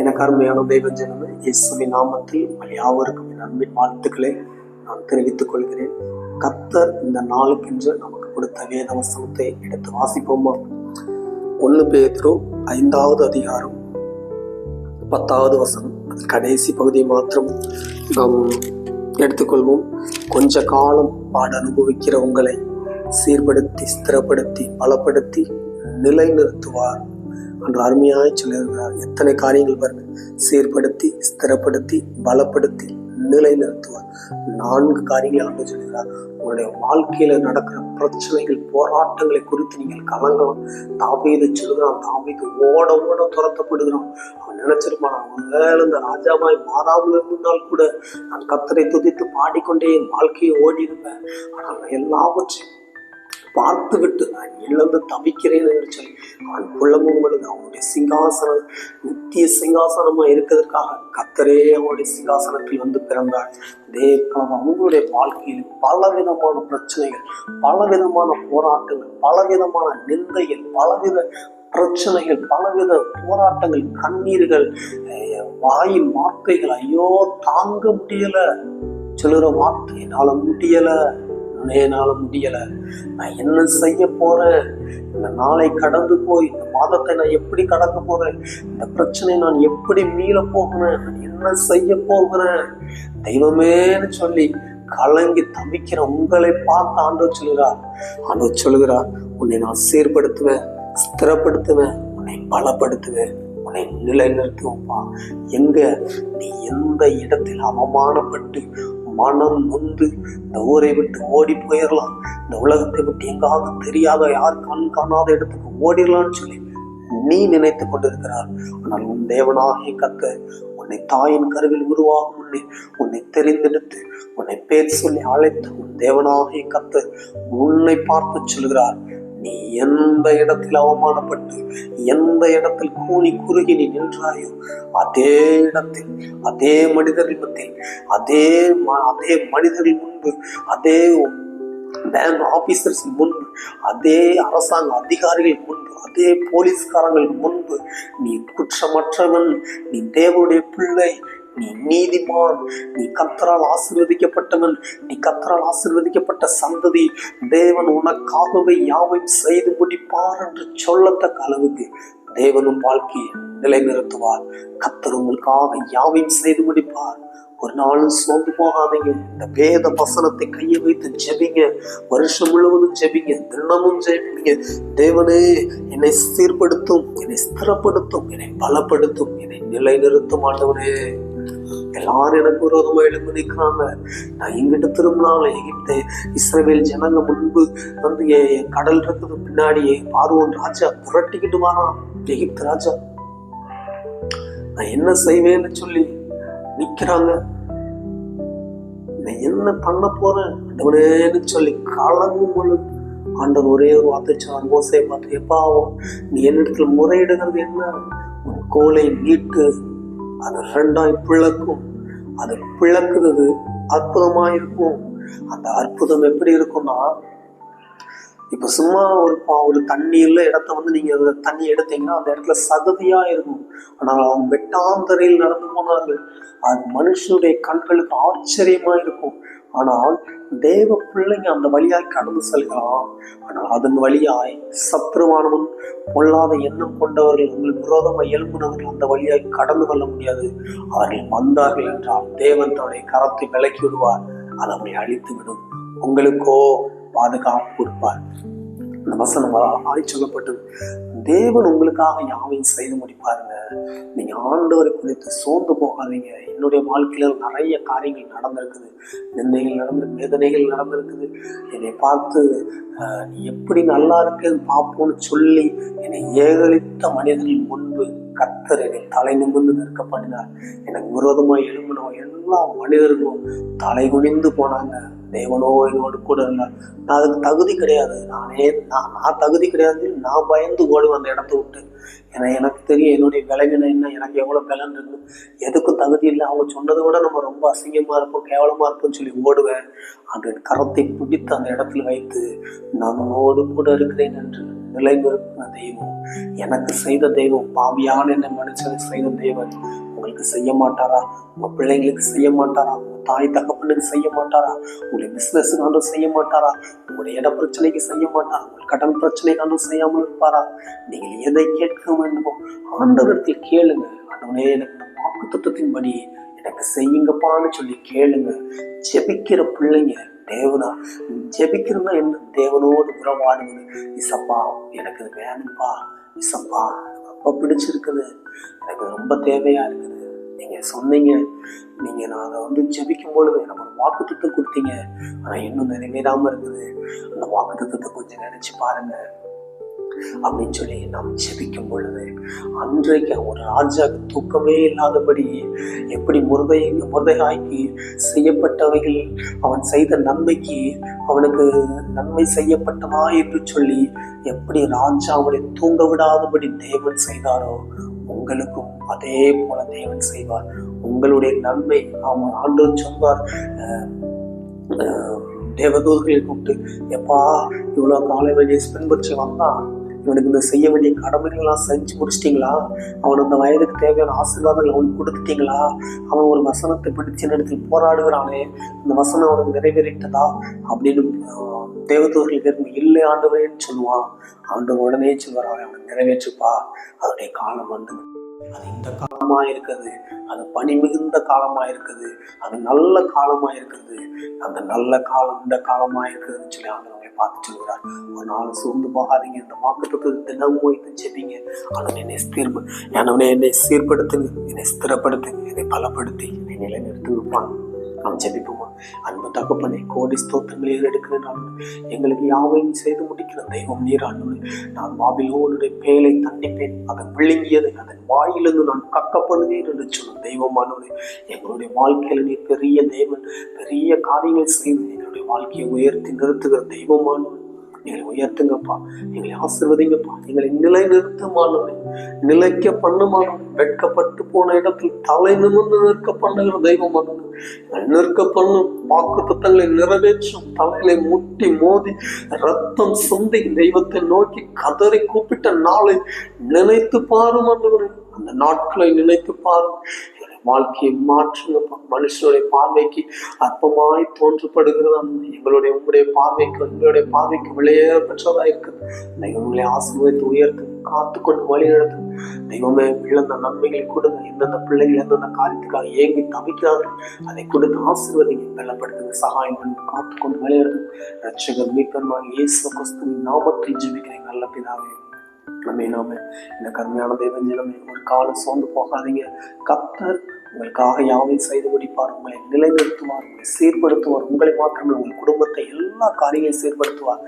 எனக்கு அருமையான தெய்வ ஜனமே இயேசுவின் நாமத்தில் உங்கள் யாவருக்கும் என் அன்பின் வாழ்த்துக்களை நான் தெரிவித்துக் கொள்கிறேன். கத்தர் இந்த நாளுக்கென்று நமக்கு கொடுத்த வேத வசனத்தை எடுத்து வாசிப்போமா? ஒன்று பேத்ரு ஐந்தாவது அதிகாரம் பத்தாவது வசனம். அது கடைசி பகுதியை மாத்திரம் நாம் எடுத்துக்கொள்வோம். கொஞ்ச காலம் பாட அனுபவிக்கிற உங்களை சீர்படுத்தி ஸ்திரப்படுத்தி பலப்படுத்தி நிலைநிறுத்துவார். அன்று அருமையாய் சொல்லியிருக்கிறார். எத்தனை காரியங்கள் பாருங்க. சீர்படுத்தி ஸ்திரப்படுத்தி பலப்படுத்தி நிலைநிறுத்துவார். நான்கு காரியங்களை ஆண்டு சொல்கிறார் உங்களுடைய வாழ்க்கையில நடக்கிற பிரச்சனைகள் போராட்டங்களை குறித்து நீங்கள் கலங்கலாம். தாவீது சொல்லுகிறான். தாபீது ஓட ஓட துரத்தப்படுகிறான். அவன் நினைச்சிருப்பான் ஒருவேளை இந்த ராஜாவாய் மாறாமல் இருந்தால் கூட நான் கத்தரை துதித்து பாடிக்கொண்டே என் வாழ்க்கையை ஓடி இருப்பேன் ஆனால் நான் எல்லாவற்றையும் பார்த்து விட்டு நான் இழந்து தவிக்கிறேன் என்று சொல்லி அவன் புலமும் பொழுது அவனுடைய சிங்காசனம் நித்திய சிங்காசனமா இருக்கிறதுக்காக கத்தரே அவனுடைய சிங்காசனத்தில் வந்து பிறந்தார். அதே போல அவங்களுடைய வாழ்க்கையில் பலவிதமான பிரச்சனைகள் பலவிதமான போராட்டங்கள் பலவிதமான நிந்தைகள் பலவித பிரச்சனைகள் பலவித போராட்டங்கள் கண்ணீர்கள் வாய் வாயின் வார்த்தைகள் ஐயோ தாங்க முடியல சொல்லுற வார்த்தை முடியலை என்னால முடியல. நான் என்ன செய்ய போறேன்? இந்த நாளை கடந்து போய் இந்த மாதத்தை நான் எப்படி கடந்து போறேன்? இந்த பிரச்சனை நான் எப்படி மீள போகிறேன்? நான் என்ன செய்ய போகிறேன்? தெய்வமேன்னு சொல்லி கலங்கி தவிக்கிற உங்களை பார்த்து ஆண்டவர் சொல்லுகிறா ஆண்டவர் சொல்லுகிறா உன்னை நான் சீர்படுத்துவேன் ஸ்திரப்படுத்துவேன் உன்னை பலப்படுத்துவேன் உன்னை நிலைநிறுத்துவோம்ப்பா எங்க? நீ எந்த இடத்தில் அவமானப்பட்டு மனம் நொந்து இந்த ஊரை விட்டு ஓடி போயிடலாம் இந்த உலகத்தை விட்டு எங்காவது தெரியாத யார் கண் காணாத இடத்துக்கு ஓடிடலாம்னு சொல்லி நீ நினைத்து கொண்டிருக்கிறார். ஆனால் உன் தேவனாகிய கத்த உன்னை தாயின் கருவில் உருவாகும் முன்னே உன்னை தெரிந்தெடுத்து உன்னை பேர் சொல்லி அழைத்து உன் தேவனாகிய கத்த உன்னை பார்த்து சொல்கிறார். நீ எந்த இடத்தில் அவமானப்பட்டு எந்த இடத்தில் கூனி குறுகி நீ நின்றாயோ அதே இடத்தில் அதே மனிதரின் மத்தியில் அதே ம- அதே மனிதரின் முன்பு அதே பேங்க் ஆபீசர்ஸ் முன்பு அதே அரசாங்க அதிகாரிகள் முன்பு அதே போலீஸ்காரங்கள் முன்பு நீ குற்றமற்றவன் நீ தேவனுடைய பிள்ளை நீ நீதிமான் நீ கத்தரால் ஆசிர்வதிக்கப்பட்டவன் நீ கத்தரால் ஆசிர்வதிக்கப்பட்ட சந்ததி. தேவன் உனக்காகவே யாவையும் செய்து முடிப்பார் என்று சொல்லத்தக்க அளவுக்கு தேவனும் வாழ்க்கையை நிலைநிறுத்துவார். கத்தர் உங்களுக்காக யாவையும் செய்து முடிப்பார். ஒரு நாளும் சோர்ந்து போகாதீங்க. இந்த வேத வசனத்தை கையை வைத்து ஜெபிங்க. வருஷம் முழுவதும் ஜெபிங்க. தினமும் ஜெபிங்க. தேவனே என்னை சீர்படுத்தும் என்னை ஸ்திரப்படுத்தும் என்னை பலப்படுத்தும் என்னை நிலைநிறுத்தும் ஆண்டவனே எல்லாரும் எனக்கு விரோதமா எழுந்து நிற்கிறாங்க. நான் எங்கிட்ட திரும்பினாலும் எகிப்து இஸ்ரேல் ஜனங்க முன்பு வந்து என் கடல் இருக்குது பின்னாடி பார்வோன் ராஜா புரட்டிக்கிட்டு வாரான். எகிப்து ராஜா. நான் என்ன செய்வேன்னு சொல்லி நிக்கிறாங்க நான் என்ன பண்ண போறேன்? ஆண்டவனேன்னு சொல்லி கலங்கும் பொழுது ஆண்டவர் ஒரே ஒரு வார்த்தை சொன்னார் பார்த்து எப்பாவும் நீ என்னிடத்துல முறையிடுகிறது என்ன? உன் கோலை நீட்டு அது ரெண்டாய் பிளக்கும். அது பிளக்குறது அற்புதமா இருக்கும் அந்த அற்புதம் எப்படி இருக்கும்னா இப்ப சும்மா ஒரு பா- ஒரு தண்ணி இல்ல இடத்த வந்து நீங்க தண்ணி எடுத்தீங்கன்னா அந்த இடத்துல சகதியா இருக்கும். ஆனால் அவங்க வெட்டாந்தரையில் நடந்து போனார்கள். அது மனுஷனுடைய கண்களுக்கு ஆச்சரியமா இருக்கும் ஆனால் தேவ பிள்ளைங்க அந்த வழியாய் கடந்து செல்கிறான். ஆனால் அதன் வழியாய் சத்ருவானவன் பொல்லாத எண்ணம் கொண்டவர்கள் உங்கள் விரோதமாக எழுப்புனவர்கள் அந்த வழியாய் கடந்து கொள்ள முடியாது. அவர்கள் வந்தார்கள் என்றால் தேவன் தன்னுடைய கரத்தை விலக்கி விடுவார். அது அவரை அழித்து விடும். உங்களுக்கோ பாதுகாப்பு கொடுப்பார். இந்த வசனம் ஆய் சொல்லப்பட்டது. தேவன் உங்களுக்காக யாவையும் செய்து முடிப்பாருங்க. நீங்க ஆண்டவரை குறித்து சோர்ந்து போகாதீங்க. என்னுடைய வாழ்க்கையில நிறைய காரியங்கள் நடந்திருக்குது. நிந்தைகள் நடந்திருக்கு வேதனைகள் நடந்திருக்குது. என்னை பார்த்து நீ எப்படி நல்லா இருக்குன்னு பார்ப்போம்னு சொல்லி என்னை ஏகலித்த மனிதர்கள் முன்பு கத்தர் என்னை தலை நிமிர்ந்து நிற்க எனக்கு விரோதமாக எழும்பின எல்லா மனிதர்களும் தலை குனிந்து போனாங்க. தேவனோ என்னோடு கூட இருந்தார். நான் அதுக்கு தகுதி கிடையாது. நானே நான் நான் தகுதி கிடையாது நான் பயந்து ஓடுவேன் அந்த இடத்த விட்டு. ஏன்னா எனக்கு தெரியும் என்னுடைய விளைவினை என்ன எனக்கு எவ்வளோ பலன் இருக்கு. எதுக்கும் தகுதி இல்லை. அவங்க சொன்னதை விட நம்ம ரொம்ப அசிங்கமாக இருப்போம் கேவலமாக இருப்போம்னு சொல்லி ஓடுவேன். அந்த கரத்தை பிடித்து அந்த இடத்துல வைத்து நான் உன்னோடு கூட இருக்கிறேன் என்று நிலைநிறுத்தின தெய்வம். எனக்கு செய்த தெய்வம் பாவியான என்ன மனுஷனுக்கு செய்த தெய்வன் உங்களுக்கு செய்ய மாட்டாரா? உங்க பிள்ளைங்களுக்கு செய்ய மாட்டாரா? உங்க தாய் தகப்பனுக்கு செய்ய மாட்டாரா? உங்களுடைய பிசினஸுக்கு ஆண்டும் செய்ய மாட்டாரா? உங்களுடைய இட பிரச்சனைக்கு செய்ய மாட்டாரா? உங்கள் கடன் பிரச்சனைக்கு செய்யாமல் இருப்பாரா? நீங்கள் எதை கேட்க வேண்டுமோ ஆண்டவரத்தில் கேளுங்க. ஆண்டவனே எனக்கு இந்த வாக்கு எனக்கு செய்யுங்கப்பான்னு சொல்லி கேளுங்க. ஜெபிக்கிற பிள்ளைங்க தேவனா ஜெபிக்கிறதுனா என்ன? தேவனோடு உறவாடுவது. இசப்பா எனக்கு இது வேணும்ப்பா இசப்பா ரொம்ப பிடிச்சிருக்குது. எனக்கு ரொம்ப தேவையா இருக்குது. நீங்க சொன்னீங்க. நீங்க நான் அதை வந்து ஜெபிக்கும் பொழுது எனக்கு ஒரு வாக்கு திட்டம் கொடுத்தீங்க. ஆனால் இன்னும் நிறைவேறாம இருக்குது. அந்த வாக்கு திட்டத்தை கொஞ்சம் நினைச்சு பாருங்க. அப்படின்னு சொல்லி நாம் ஜெபிக்கும் பொழுது அன்றைக்கு ஒரு ராஜா தூக்கமே இல்லாதபடி எப்படி முருதை முருதையாய்க்கு செய்யப்பட்டவைகள் அவன் செய்த நன்மைக்கு அவனுக்கு நன்மை செய்யப்பட்டதா என்று சொல்லி எப்படி ராஜா அவனை தூங்க விடாதபடி தேவன் செய்தாரோ உங்களுக்கும் அதே போல தேவன் செய்வார். உங்களுடைய நன்மை அவன் ஆண்டு சொன்னார் அஹ், தேவதூர்களை கூப்பிட்டு எப்பா இவ்வளோ காலை வேண்டிய பின்பற்றி வந்தான். இவனுக்கு இந்த செய்ய வேண்டிய கடமைகள்லாம் செஞ்சு முடிச்சிட்டிங்களா? அவன் அந்த வயதுக்கு தேவையான ஆசீர்வாதங்கள் அவனுக்கு கொடுத்துட்டீங்களா? அவன் ஒரு வசனத்தை பிடிச்சு இடத்தில் போராடுகிறானே அந்த வசனம் அவனுக்கு நிறைவேறிட்டதா? அப்படின்னு தேவதூர்கள் விரும்பி இல்லை ஆண்டவரேன்னு சொல்லுவான். ஆண்டவர் உடனே சொல்வார் அவன் அவனை நிறைவேற்றுப்பா அதனுடைய காலம் வந்து அது இந்த காலமா இருக்குது அது பனி மிகுந்த காலமா இருக்குது அது நல்ல காலமா இருக்குது அந்த நல்ல காலம் இந்த காலமா இருக்குதுன்னு சொல்லி ஆண்டவரை பார்த்து சொல்கிறார் ஒரு நாள் சூழ்ந்து போகாதீங்க. இந்த வாக்குத்தத்தை தினமும் வைத்து செவிங்க ஆனால் என்னை சீர்ப என்னவனே என்னை சீர்படுத்துங்க. என்னை ஸ்திரப்படுத்துங்க. என்னை பலப்படுத்தி என்னை நிலைநிறுத்தி நிலைநிறுத்துங்கப்பான் நாம் ஜெபிப்போமா? அன்பு தகப்பனை கோடி ஸ்தோத்திரங்களில் எடுக்கிற எங்களுக்கு யாவையும் செய்து முடிக்கிற தெய்வம் நீர் ஆண்டவரே. நான் பாபிலோனுடைய பேலை தண்டிப்பேன் அதன் விழுங்கியது அதன் வாயிலிருந்து நான் கக்கப்படுவேன் என்று சொன்ன தெய்வமானவரே எங்களுடைய வாழ்க்கையில் நீ பெரிய தெய்வன் பெரிய காரியங்கள் செய்து எங்களுடைய வாழ்க்கையை உயர்த்தி நிறுத்துகிற தெய்வமானவன் எங்களை உயர்த்துங்கப்பா எங்களை ஆசிர்வதிங்கப்பா எங்களை நிலை நிறுத்துமானவரே நிலைக்க பண்ணுமானவன் வெட்கப்பட்டு போன இடத்தில் தலை நிமிர்ந்து நிற்க பண்ணுகிற தெய்வமானவன் நிற்க பண்ணும் வாக்கு தத்தங்களை நிறைவேற்றும் தலையில முட்டி மோதி ரத்தம் சிந்தி தெய்வத்தை நோக்கி கதறி கூப்பிட்ட நாளை நினைத்து பாரும் அந்த நாட்களை நினைத்து பாரும். வாழ்க்கையை மாற்றுங்கப்பா மனுஷனுடைய பார்வைக்கு அற்பமாய் தோன்றப்படுகிறது எங்களுடைய உங்களுடைய பார்வைக்கு எங்களுடைய பார்வைக்கு விளைய பெற்றதாக இருக்குது. தெய்வம் உங்களை ஆசீர்வதித்து உயர்த்து காத்துக்கொண்டு வழி நடத்தும். தெய்வமே இழந்த நன்மைகளை கொடுங்க. எந்தெந்த பிள்ளைகள் எந்தெந்த காரியத்துக்காக ஏங்கி தவிக்கிறார்கள் அதை கொடுத்து ஆசீர்வதிங்க. வெள்ளப்படுத்துங்க சகாயம் பண்ணி காத்துக்கொண்டு வழி நடத்தும். ரட்சகர் மீட்பன்மாக இயேசு கிறிஸ்துவின் நாமத்தில் ஜெபிக்கிறேன். நல்ல பிதாவே நம்ம நாம இந்த கருமையான தேவஞ்சனமே ஒரு காலம் சோர்ந்து போகாதீங்க. கத்தர் உங்களுக்காக யாவையும் செய்து முடிப்பார் உங்களை நிலைநிறுத்துவார் உங்களை சீர்படுத்துவார் உங்களை மாத்திரமல்ல உங்கள் குடும்பத்தை எல்லா காரியங்களையும் சீர்படுத்துவார்.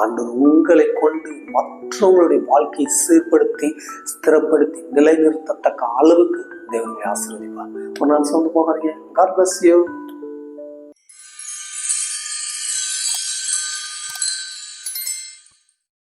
ஆண்டு உங்களை கொண்டு மற்றவங்களுடைய வாழ்க்கையை சீர்படுத்தி ஸ்திரப்படுத்தி நிலைநிறுத்தத்தக்க அளவுக்கு தேவனை ஆசீர்வதிப்பார். ஒரு நாள் சொந்த போகாதீங்க காட்